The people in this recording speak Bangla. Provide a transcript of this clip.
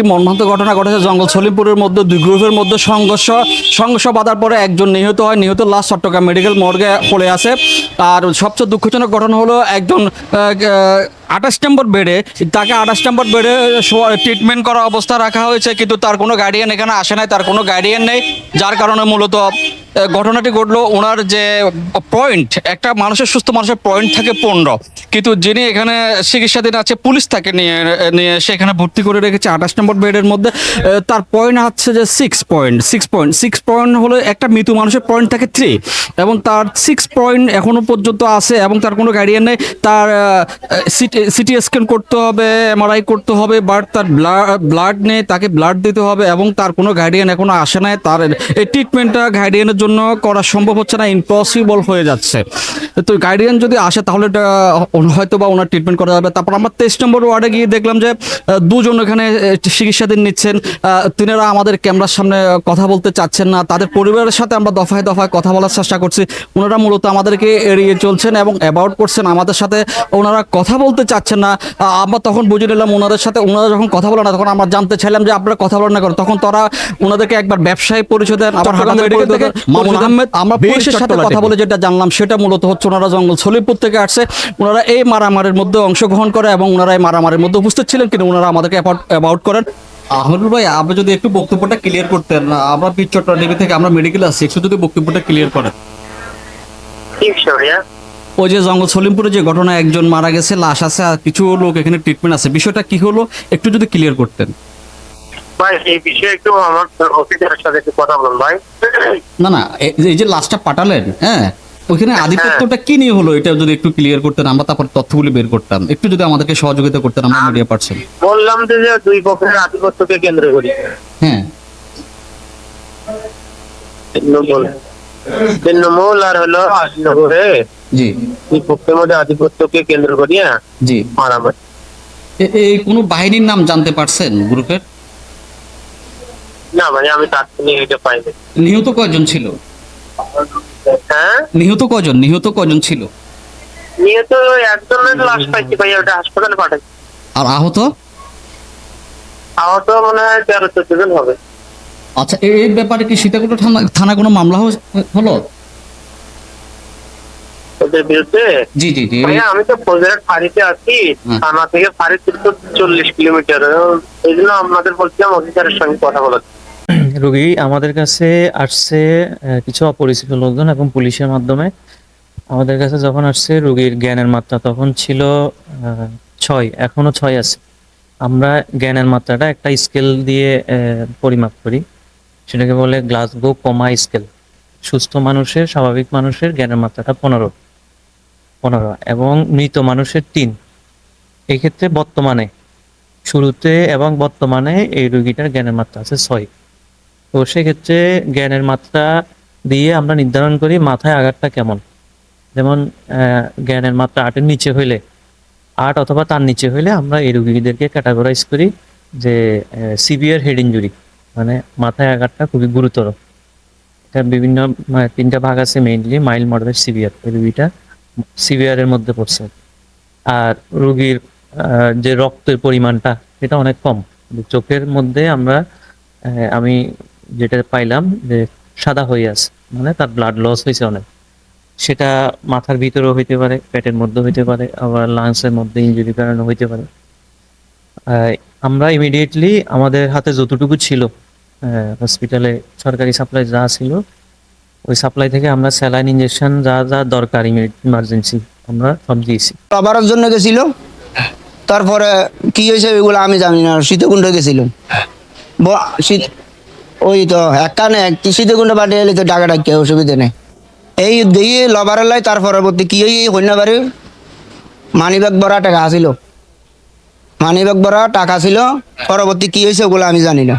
একটি মর্মান্ত ঘটনা ঘটেছে জঙ্গল সলিমপুরের মধ্যে, দুই গ্রুপের মধ্যে সংঘর্ষ। সংঘর্ষ বাঁধার পরে একজন নিহত হয়। নিহত লাশ চট্টগ্রাম মেডিকেল মর্গে পড়ে আছে। আর সবচেয়ে দুঃখজনক ঘটনা হলো একজন আঠাশ নম্বর বেডে, তাকে আঠাশ নম্বর বেডে ট্রিটমেন্ট করা অবস্থা রাখা হয়েছে, কিন্তু তার কোনো গার্ডিয়ান এখানে আসে নাই, তার কোনো গার্ডিয়ান নেই, যার কারণে মূলত ঘটনাটি ঘটলো ওনার যে পয়েন্ট একটা মানুষের সুস্থ মানুষের পয়েন্ট থাকে পনেরো। কিন্তু যিনি এখানে চিকিৎসাধীন আছে, পুলিশ তাকে নিয়ে নিয়ে সেখানে ভর্তি করে রেখেছে আঠাশ নম্বর বেডের মধ্যে। তার পয়েন্ট হচ্ছে যে six point six point six point হলো একটা মৃত্যু মানুষের পয়েন্ট থাকে থ্রি এবং তার সিক্স পয়েন্ট এখনও পর্যন্ত আছে এবং তার কোনো গার্ডিয়ান নেই। তার সিটি স্ক্যান করতে হবে এমআরআই করতে হবে বাট তার ব্লাড নেই, তাকে ব্লাড দিতে হবে এবং তার কোনো গার্ডিয়ান এখনও আসে নাই। তার এই ট্রিটমেন্টটা গার্ডিয়ানের জন্য করা সম্ভব হচ্ছে না ইম্পসিবল হয়ে যাচ্ছে। তো গার্ডিয়ান যদি আসে তাহলে হয়তো বা ওনার ট্রিটমেন্ট করা যাবে। তারপর আমরা তেইশ নম্বর ওয়ার্ডে গিয়ে দেখলাম যে দুজন এখানে চিকিৎসাধীন নিচ্ছেন। তিনারা আমাদের ক্যামেরার সামনে কথা বলতে চাচ্ছেন না। তাদের পরিবারের সাথে আমরা দফায় দফায় কথা বলার চেষ্টা করছি। ওনারা মূলত আমাদেরকে এড়িয়ে চলছেন এবং অ্যাবাউট করছেন। আমাদের সাথে ওনারা কথা বলতে চাচ্ছেন না। আমরা তখন বুঝে নিলাম ওনাদের সাথে ওনারা যখন কথা বলে না তখন আমরা জানতে চাইলাম যে আপনারা কথা বলেন না কেন? তখন তারা ওনাদেরকে একবার ব্যবসায়ী পরিচয় দেন আবার আমরা পুলিশের সাথে কথা বলে যেটা জানলাম সেটা মূলত হচ্ছে ওনারা জঙ্গল সলিপুর থেকে আসছে। ওনারা এই মারামারির মধ্যে অংশগ্রহণ করে এবং ওনারা এই মারামারির মধ্যে উপস্থিত ছিলেন কিন্তু ওনারা আমাদেরকে অ্যাবাউট করেন। আহমদুল ভাই আপনি যদি একটু বক্তব্যটা ক্লিয়ার করতেন আমরা বীর চট্টগ্রাম থেকে আমরা মেডিকেল আসছি একটু যদি বক্তব্যটা ক্লিয়ার করেন। ওই যে জঙ্গল সলিমপুরে যে ঘটনা একজন মারা গেছে লাশ আছে আর কিছু লোক এখানে ট্রিটমেন্ট আছে। বিষয়টা কি হলো? একটু যদি ক্লিয়ার করতেন। ভাই এই বিষয়ে একটু আমার অফিসারের সাথে একটু কথা বলুন ভাই। না না এই- এই যে লাশটা পাঠালেন হ্যাঁ ওইখানে আধিপত্যটা কি নিয়ে হলো? এটা যদি একটু ক্লিয়ার করতেন আমরা তারপর তথ্যগুলি বের করতাম। একটু যদি আমাদেরকে সহযোগিতা করতেন আমরা মিডিয়া পার্সন বললাম যে দুই পক্ষের আধিপত্যকে কেন্দ্র করি। হ্যাঁ। তৃণমূল। আর হলো জি। দুই পক্ষের মধ্যে আধিপত্যকে কেন্দ্র করিয়া জি। মারামারি। এই কোনো বাহিনীর নাম জানতে পারছেন গ্রুপের? না ভাই আমি থেকে এটা পাইনি। নিহত কয়জন ছিল? হ্যাঁ? নিহত কয়জন নিহত কয়জন ছিল? নিহত একজনের লাশ পাইছি ভাই ওটা হাসপাতালে পাঠাচ্ছি আর আহত? আহত মনে হয় তেরো চোদ্দ জন হবে। আচ্ছা এই ব্যাপারে কি সীতাকুণ্ড থানা থানা কোনো মামলা হলো? ওদের বিরুদ্ধে? জি জি জি। ভাইয়া আমি তো ফৌজের ফাঁড়িতে আছি। থানা থেকে ফাঁড়ি কিন্তু চল্লিশ কিলোমিটার। এই জন্য আপনাদের বলছিলাম অফিসারের সঙ্গে কথা বলার রোগী আমাদের কাছে আসছে কিছু অপরিচিত লোকজন এবং পুলিশের মাধ্যমে। আমাদের কাছে যখন আসছে, রোগীর জ্ঞানের মাত্রা তখন ছিল ছয়, এখনও ছয় আছে। আমরা জ্ঞানের মাত্রাটা একটা স্কেল দিয়ে পরিমাপ করি। সেটাকে বলে গ্লাসগো কমা স্কেল। সুস্থ মানুষের, স্বাভাবিক মানুষের জ্ঞানের মাত্রাটা পনেরো। পনেরো এবং মৃত মানুষের তিন। এক্ষেত্রে বর্তমানে, শুরুতে এবং বর্তমানে এই রোগীটার জ্ঞানের মাত্রা আছে ছয়। তো সেক্ষেত্রে জ্ঞানের মাত্রা দিয়ে আমরা নির্ধারণ করি মাথায় আঘাতটা কেমন। যেমন জ্ঞানের মাত্রা আটের নিচে হইলে, আট অথবা তার নিচে হইলে আমরা এই রুগীদেরকে ক্যাটাগরাইজ করি যে সিভিয়ার হেড ইঞ্জুরি মানে মাথায় আঘাতটা খুবই গুরুতর। এটা বিভিন্ন তিনটা ভাগ আছে মেইনলি মাইল্ড মডারেট সিভিয়ার এই রুগীটা সিভিয়ারের মধ্যে পড়ছে। আর রুগীর যে রক্তের পরিমাণটা, সেটা অনেক কম। চোখের মধ্যে আমরা আমি যেটা পাইলাম যে সাদা হয়ে আছে মানে তার ব্লাড লস হয়েছে অনেক। সেটা মাথার ভিতরেও হইতে পারে, পেটের মধ্যে হইতে পারে, আবার লাংসের মধ্যে ইঞ্জুরি কারণে হইতে পারে। আমরা ইমিডিয়েটলি আমাদের হাতে যতটুকু ছিল হসপিটালে সরকারি সাপ্লাই যা ছিল, ওই সাপ্লাই থেকে আমরা স্যালাইন ইঞ্জেকশন যা যা দরকার ইমার্জেন্সি আমরা সব দিয়েছি। আবারের জন্য গেছিল, তারপরে কি হয়েছে ওইগুলো আমি জানি না শীতকুণ্ড গেছিলাম ওই তো, একখানে শীতকুণ্ড পাঠিয়ে এলে তো টাকা ডাকি অসুবিধা নেই। এই দিয়ে লবার লাই, তার পরবর্তী কি এই হইনাবাড়ি? মানিব্যাগ বড়া টাকা আসিল মানিব্যাগ বড়া টাকা ছিল, পরবর্তী কি হয়েছে ওগুলো আমি জানি না।